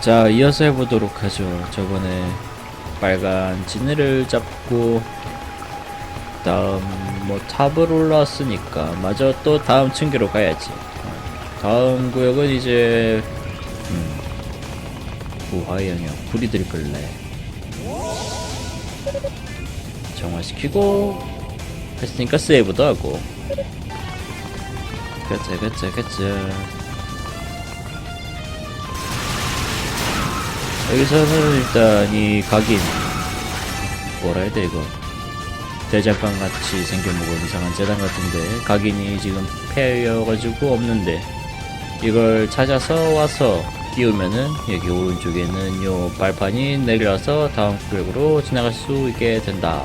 자 이어서 해보도록 하죠. 저번에 빨간 지네를 잡고 다음 뭐 탑을 올라왔으니까 마저 또 다음 층계로 가야지. 어, 다음 구역은 이제 음, 부하영역 불이 들끌래. 정화시키고 했으니까 세이브도 하고. 가자 가자 가자 여기서는 일단 이 각인 뭐라 해야 돼 이거 대장간 같이 생겨먹은 이상한 재단 같은데 각인이 지금 폐여가지고 없는데 이걸 찾아서 와서 끼우면은 여기 오른쪽에 는 요 발판이 내려와서 다음 구역으로 지나갈 수 있게 된다.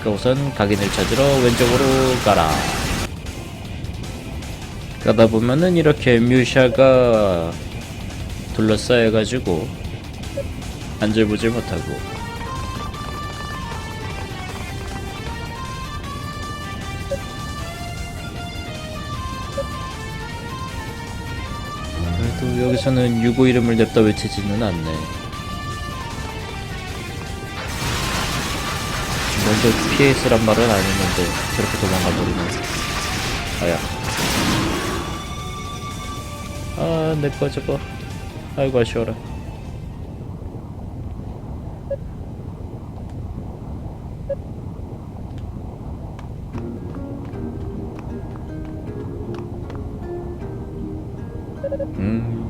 그러니까 우선 각인을 찾으러 왼쪽으로 가라. 가다 보면은 이렇게 뮤샤가 둘러싸여가지고 안절부절 못하고. 그래도 여기서는 유고 이름을 냅다 외치지는 않네. 먼저 피해 있으란 말은 아니는데 저렇게 도망가 버리네. 아야. 아 내꺼 저거. 아이고 아쉬워라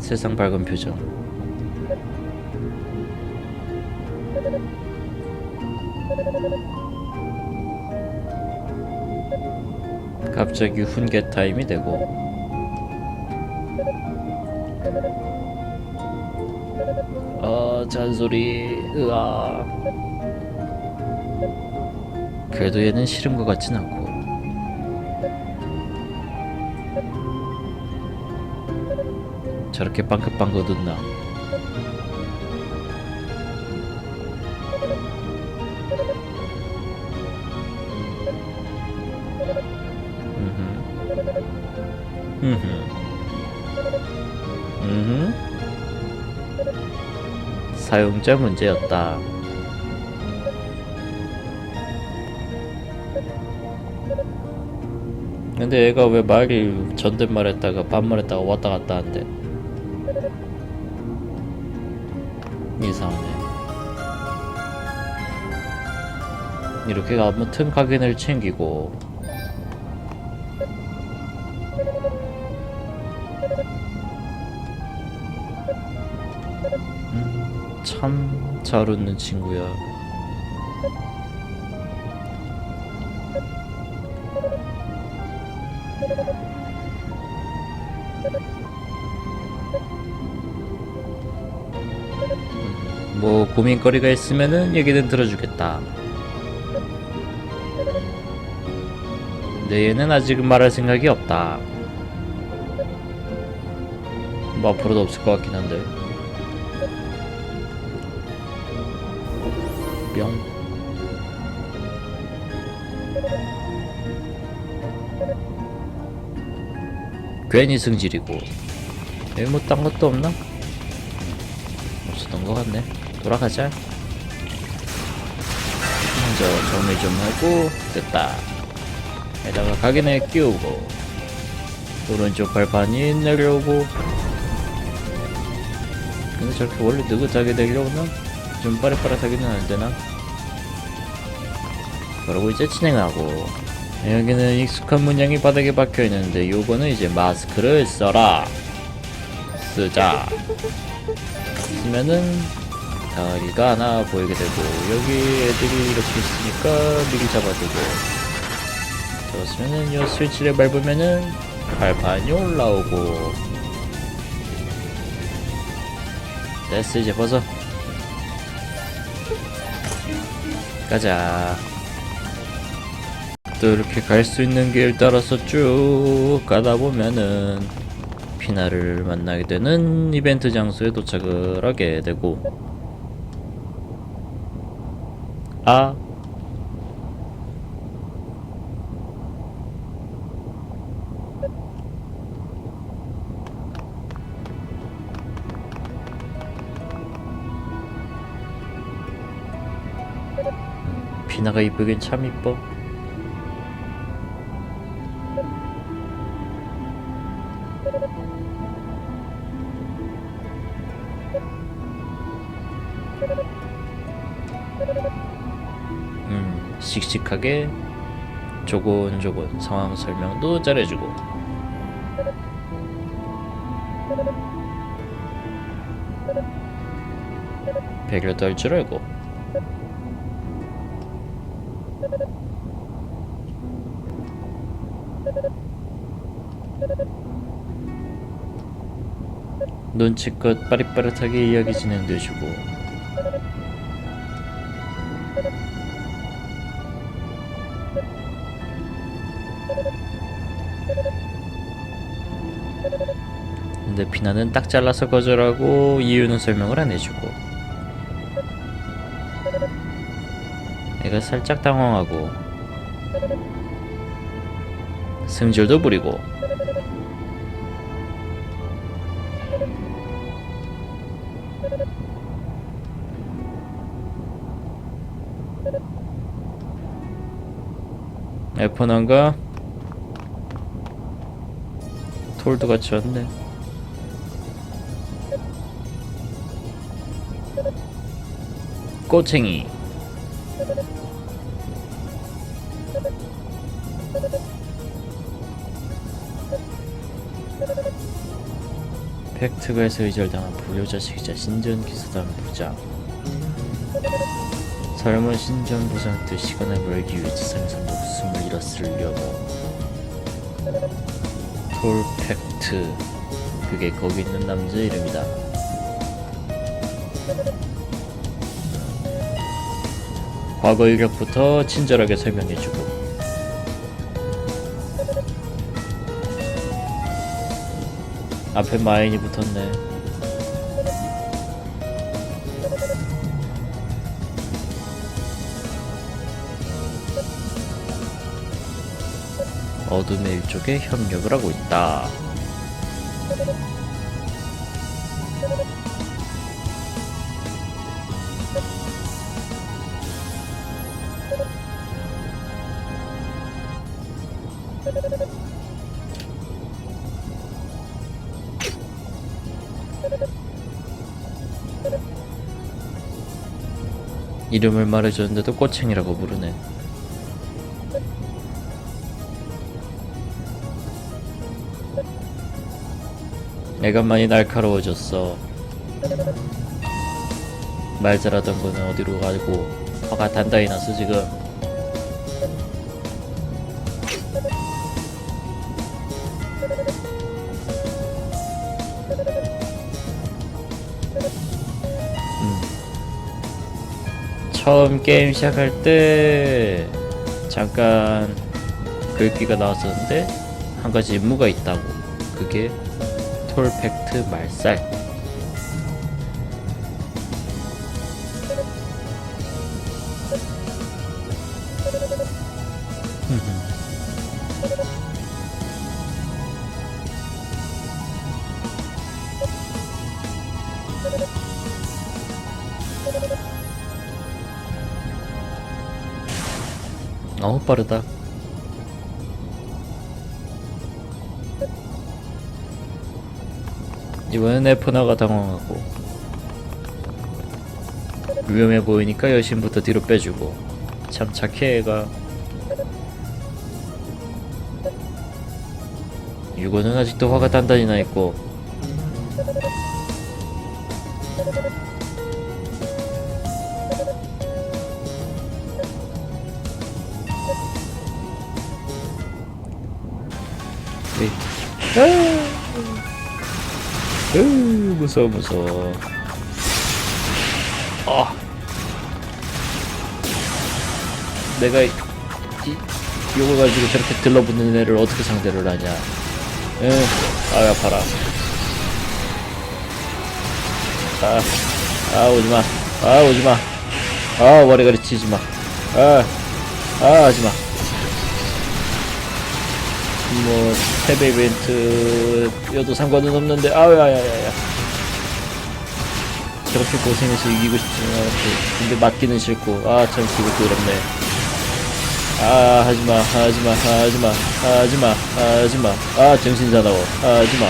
세상 밝은 표정. 갑자기 훈계 타임이 되고. 아 잔소리. 으아. 그래도 얘는 싫은 것 같진 않고 저렇게 빵긋빵긋 웃나. 사용자 문제였다. 근데 얘가 왜 말이 존댓말 했다가 반말 했다가 왔다 갔다 한대? 이상하네. 이렇게 아무튼 각인을 챙기고 음, 참잘 웃는 친구야. 고민거리가 있으면은 얘기는 들어주겠다. 근데 얘는 아직은 말할 생각이 없다. 뭐 앞으로도 없을 것 같긴 한데. 뿅. 괜히 승질이고. 여기 뭐 딴 것도 없나? 없었던 것 같네. 돌아가자. 먼저 정리 좀 하고 됐다. 에다가 각인에 끼우고 오른쪽 발판이 내려오고 근데 저렇게 원래 느긋하게 내려오나? 좀 빠릿빠릿하게는 안되나? 그러고 이제 진행하고 여기는 익숙한 문양이 바닥에 박혀있는데 요거는 이제 마스크를 써라 쓰자 쓰면은 다리가 하나 보이게 되고 여기 애들이 이렇게 있으니까 미리 잡아두고. 잡았으면은 요 스위치를 밟으면은 발판이 올라오고. 됐어 이제 벗어. 가자. 또 이렇게 갈 수 있는 길 따라서 쭉 가다 보면은 피나를 만나게 되는 이벤트 장소에 도착을 하게 되고 아. 비나가 이쁘긴 참 이뻐. 음, 씩씩하게 조곤조곤 상황 설명도 잘해주고. 배려도 할 줄 알고. 눈치껏 빠릿빠릿하게 이야기 진행돼주고 비나는 딱 잘라서 거절하고 이유는 설명을 안 해주고. 애가 살짝 당황하고 승질도 부리고 에포난가? 톨도 같이 왔네 꼬챙이. 팩트가에서 의절당한 부여자식이자 신전 기사단 부장. 삶은 신전 부장 때 시간을 벌기 위해 세상에서 목숨을 잃었으려고. 톨 팩트. 그게 거기 있는 남자 이름이다 과거 이력부터 친절하게 설명해주고 앞에 마인이 붙었네 어둠의 일족에 협력을 하고 있다. 이름을 말해줬는데도 꼬챙이라고 부르네. 애가 많이 날카로워졌어. 말 잘하던 거는 어디로 가고 화가 단단히 났어 지금. 처음 게임 시작할 때 잠깐 글귀가 나왔었는데 한 가지 임무가 있다고. 그게 톨팩트 말살 너무 빠르다. 이번엔 에프나가 당황하고 위험해 보이니까 여신부터 뒤로 빼주고 참 착해 애가. 유고는 아직도 화가 단단히 나있고 으 무서워 무서워. 아. 내가 이, 이 요거 가지고 저렇게 들러붙는 애를 어떻게 상대를 하냐. 응 아야 아파라. 아, 아 오지마. 아 오지마. 아 머리가리 치지마. 아, 아 하지마 뭐 패배 이벤트여도 상관은 없는데 아야야야야 저렇게 고생해서 이기고 싶지는 않았고 근데 맞기는 싫고 아참 그것도 어렵네. 아 하지마 하지마 하지마 하지마 하지마. 아 정신 사나워. 하지마.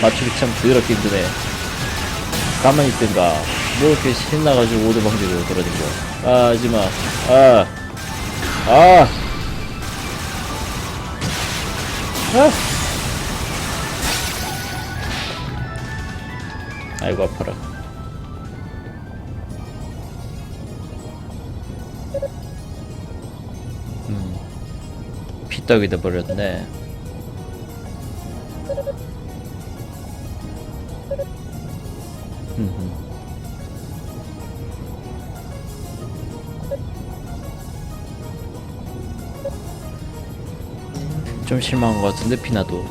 맞추기 참 더럽게 힘드네. 가만히 있든가. 뭐 이렇게 신나가지고 오도방지로 돌아다니고 아 하지마. 아 아! 아! 아이고 아파라. 음 피떡이 돼버렸네 좀 실망한 것 같은데 피나도.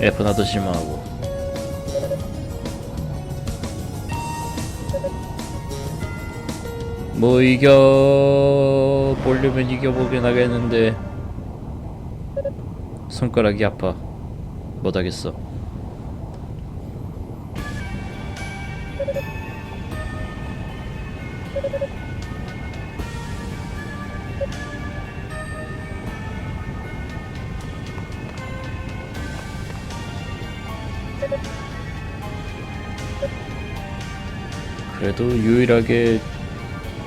에프나도 실망하고. 뭐 이겨 보려면 이겨보긴 하겠는데 손가락이 아파. 못하겠어 그래도 유일하게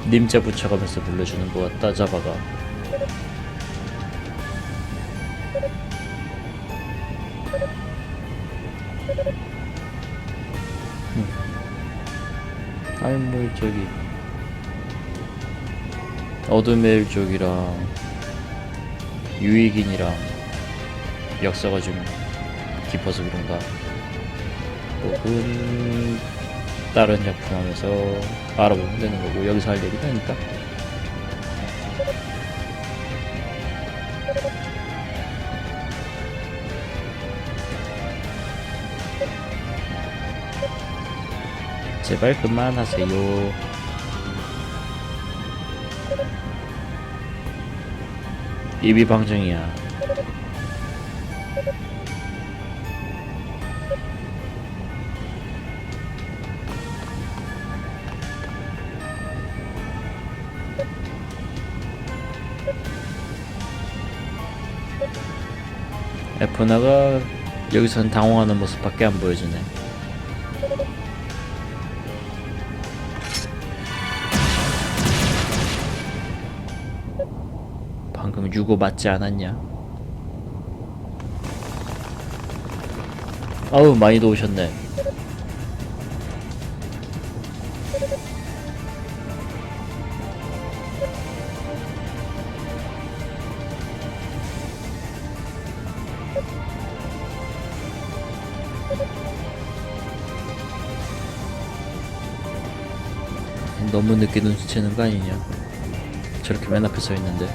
님자 붙여가면서 불러주는 것 같다 자바가. 음. 아니 뭐 저기. 어둠의 일족이랑 유익인이랑 역사가 좀 깊어서 그런가? 혹은 다른 작품 하면서 알아보면 되는 거고 여기서 할 얘기는 아니까. 제발 그만하세요. 입이 방정이야 에프나가 여기선 당황하는 모습밖에 안 보여주네. 방금 유고 맞지 않았냐? 아우 많이도 오셨네. 너무 늦게 눈치채는 거 아니냐? 저렇게 맨 앞에 서 있는데.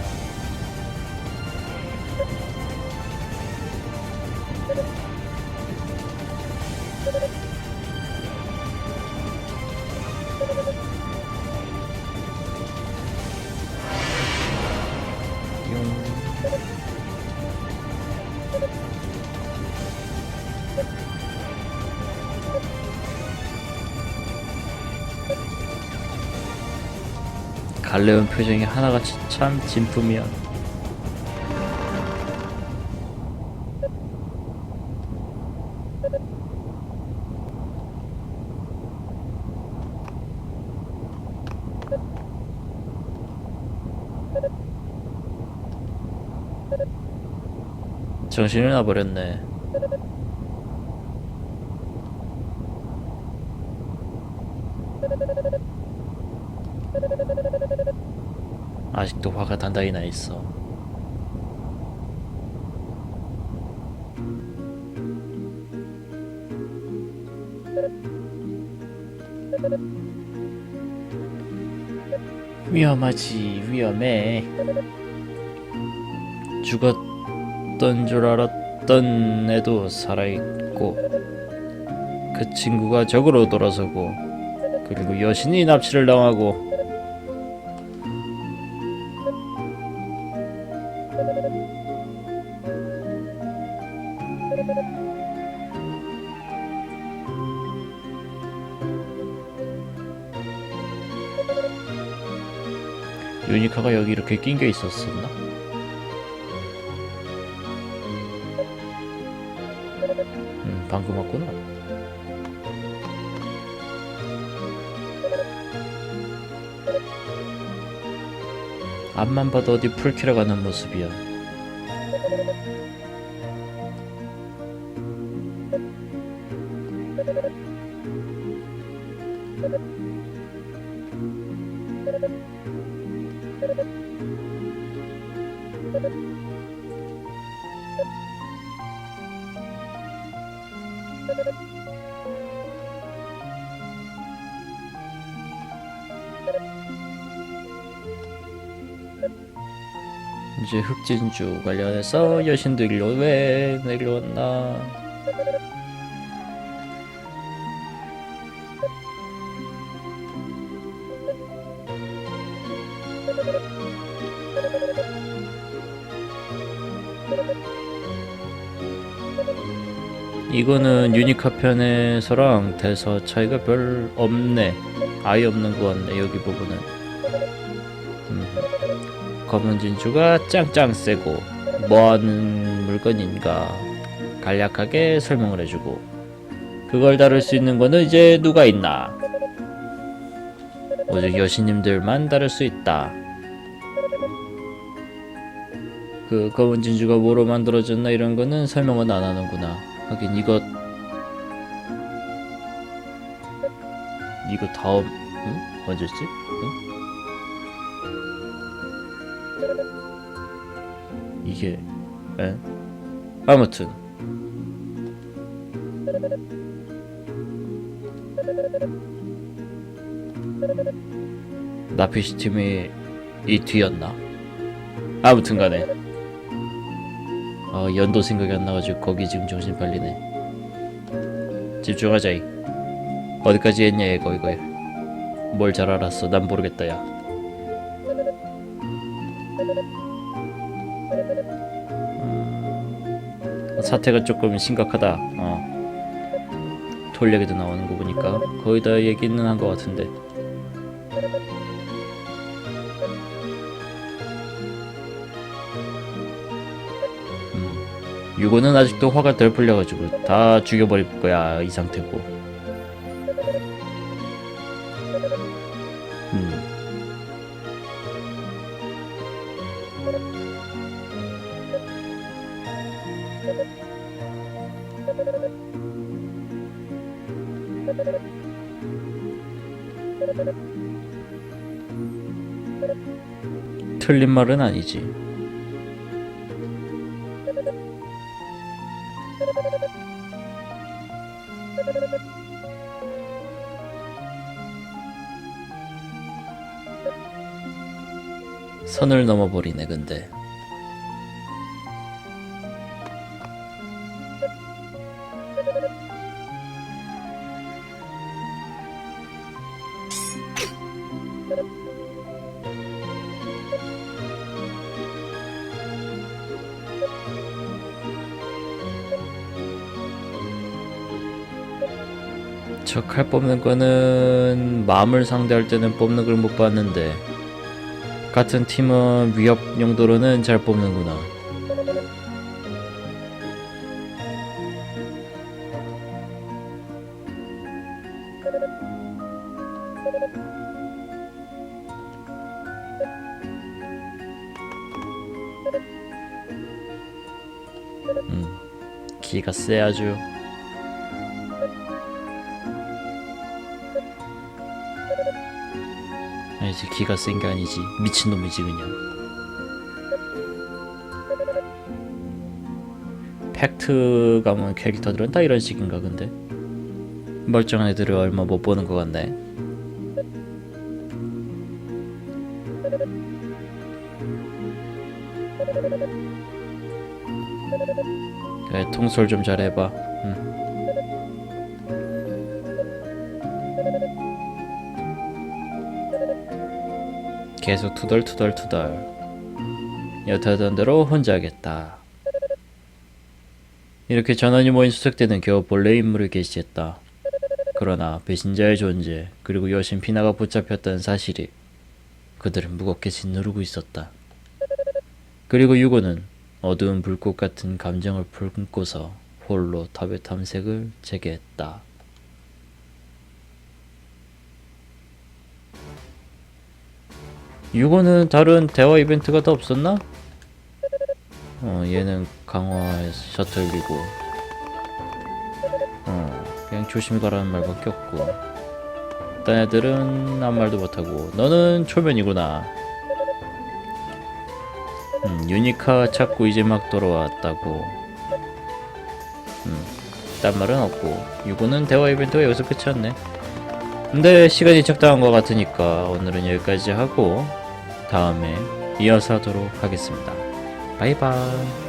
갈래온 표정이 하나같이 참 진품이야. 정신을 놔버렸네. 아직도 화가 단단히 나 있어. 위험하지, 위험해. 죽었던 줄 알았던 애도 살아있고, 그 친구가 적으로 돌아서고, 그리고 여신이 납치를 당하고, 이렇게 낀게 있었었나? 음, 방금 왔구나. 앞만 봐도 어디 풀키러 가는 모습이야. 진주 관련해서 여신들이 왜 내려왔나? 이거는 유니카 편에서랑 대사 차이가 별 없네. 아예 없는 것 같네 여기 부분은. 음. 검은 진주가 짱짱 세고 뭐하는 물건인가 간략하게 설명을 해주고 그걸 다룰 수 있는 거는 이제 누가 있나 오직 여신님들만 다룰 수 있다 그 검은 진주가 뭐로 만들어졌나 이런 거는 설명은 안 하는구나 하긴 이거 이거 다음 응? 언제지? 이게 에? 아무튼. 나피시 팀이 이 뒤였나? 아무튼 간에. 어, 연도 생각이 안 나가지고 거기 지금 정신 팔리네. 집중하자 이. 어디까지 했냐 이거 이거 뭘잘 알았어. 난 모르겠다 야 사태가 조금 심각하다. 어. 돌 얘기도 나오는 거 보니까 거의 다 얘기는 한 것 같은데. 음. 유고는 아직도 화가 덜 풀려가지고 다 죽여버릴 거야 이 상태고. 틀린 말은 아니지. 선을 넘어버리네, 근데. 저칼 뽑는 거는 마음을 상대할 때는 뽑는 걸 못 봤는데 같은 팀은 위협 용도로는 잘 뽑는구나. 음, 기가 세 아주. 아니지 기가 센 게 아니지. 미친놈이지 그냥. 팩트 가면 캐릭터들은 다 이런 식인가 근데? 멀쩡한 애들을 얼마 못 보는 것 같네. 그래 통솔 좀 잘해봐 계속 투덜투덜투덜 여타던 대로 혼자 하겠다 이렇게 전원이 모인 수색 때는 겨우 본래 임무를 개시했다 그러나 배신자의 존재 그리고 여신 피나가 붙잡혔다는 사실이 그들은 무겁게 짓누르고 있었다. 그리고 유고는 어두운 불꽃 같은 감정을 품고서 홀로 탑의 탐색을 재개했다. 유고는 다른 대화 이벤트가 더 없었나? 어, 얘는 강화에 셔틀이고, 어, 그냥 조심히 가라는 말밖에 없고, 딴 애들은 아무 말도 못하고, 너는 초면이구나. 음, 유니카 찾고 이제 막 돌아왔다고. 음, 딴 말은 없고, 유고는 대화 이벤트가 여기서 끝이었네. 근데 시간이 적당한 것 같으니까 오늘은 여기까지 하고, 다음에 이어서 하도록 하겠습니다. 바이바이.